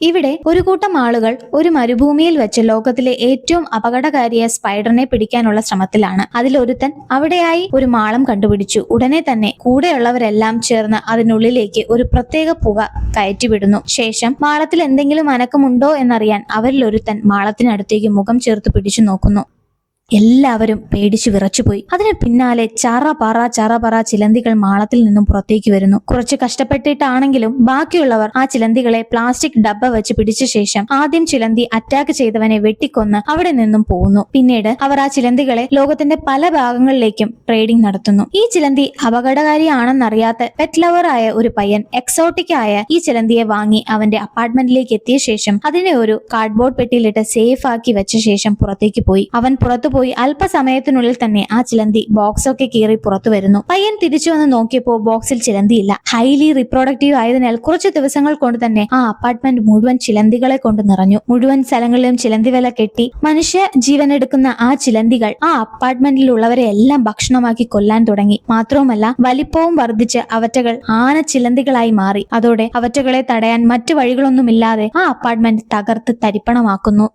ഇവിടെ ഒരു കൂട്ടം ആളുകൾ ഒരു മരുഭൂമിയിൽ വെച്ച് ലോകത്തിലെ ഏറ്റവും അപകടകാരിയായ സ്പൈഡറിനെ പിടിക്കാനുള്ള ശ്രമത്തിലാണ്. അതിലൊരുത്തൻ അവിടെയായി ഒരു മാളം കണ്ടുപിടിച്ചു. ഉടനെ തന്നെ കൂടെയുള്ളവരെല്ലാം ചേർന്ന് അതിനുള്ളിലേക്ക് ഒരു പ്രത്യേക പുക കയറ്റിവിടുന്നു. ശേഷം മാളത്തിൽ എന്തെങ്കിലും അനക്കമുണ്ടോ എന്നറിയാൻ അവരിലൊരുത്തൻ മാളത്തിനടുത്തേക്ക് മുഖം ചേർത്ത് പിടിച്ചു നോക്കുന്നു. എല്ലാവരും പേടിച്ചു വിറച്ചുപോയി. അതിന് പിന്നാലെ ചറ പറ ചറ പറ ചിലന്തികൾ മാളത്തിൽ നിന്നും പുറത്തേക്ക് വരുന്നു. കുറച്ച് കഷ്ടപ്പെട്ടിട്ടാണെങ്കിലും ബാക്കിയുള്ളവർ ആ ചിലന്തികളെ പ്ലാസ്റ്റിക് ഡബ്ബ വെച്ച് പിടിച്ച ശേഷം ആദ്യം ചിലന്തി അറ്റാക്ക് ചെയ്തവനെ വെട്ടിക്കൊന്ന് അവിടെ നിന്നും പോകുന്നു പിന്നീട് അവർ ആ ചിലന്തികളെ ലോകത്തിന്റെ പല ഭാഗങ്ങളിലേക്കും ട്രേഡിംഗ് നടത്തുന്നു. ഈ ചിലന്തി അപകടകാരിയാണെന്നറിയാത്ത പെറ്റ് ലവർ ആയ ഒരു പയ്യൻ എക്സോട്ടിക് ആയ ഈ ചിലന്തിയെ വാങ്ങി അവന്റെ അപ്പാർട്ട്മെന്റിലേക്ക് എത്തിയ ശേഷം അതിനെ ഒരു കാർഡ്ബോർഡ് പെട്ടിയിലിട്ട് സേഫ് ആക്കി വെച്ച ശേഷം പുറത്തേക്ക് പോയി. അവൻ പുറത്തുപോയി അല്പസമയത്തിനുള്ളിൽ തന്നെ ആ ചിലന്തി ബോക്സ് ഒക്കെ കീറി പുറത്തു വരുന്നു. പയ്യൻ തിരിച്ചു വന്ന് നോക്കിയപ്പോൾ ബോക്സിൽ ചിലന്തിയില്ല. ഹൈലി റിപ്രൊഡക്റ്റീവ് ആയതിനാൽ കുറച്ച് ദിവസങ്ങൾ കൊണ്ട് തന്നെ ആ അപ്പാർട്ട്മെന്റ് മുഴുവൻ ചിലന്തികളെ കൊണ്ട് നിറഞ്ഞു. മുഴുവൻ സ്ഥലങ്ങളിലും ചിലന്തി വില കെട്ടി. മനുഷ്യ ജീവൻ ജീവനെടുക്കുന്ന ആ ചിലന്തികൾ ആ അപ്പാർട്ട്മെന്റിലുള്ളവരെ എല്ലാം ഭക്ഷണമാക്കി കൊല്ലാൻ തുടങ്ങി. മാത്രവുമല്ല വലിപ്പവും വർദ്ധിച്ച് അവറ്റകൾ ആന ചിലന്തികളായി മാറി. അതോടെ അവറ്റകളെ തടയാൻ മറ്റു വഴികളൊന്നുമില്ലാതെ ആ അപ്പാർട്ട്മെന്റ് തകർത്ത് തരിപ്പണമാക്കുന്നു.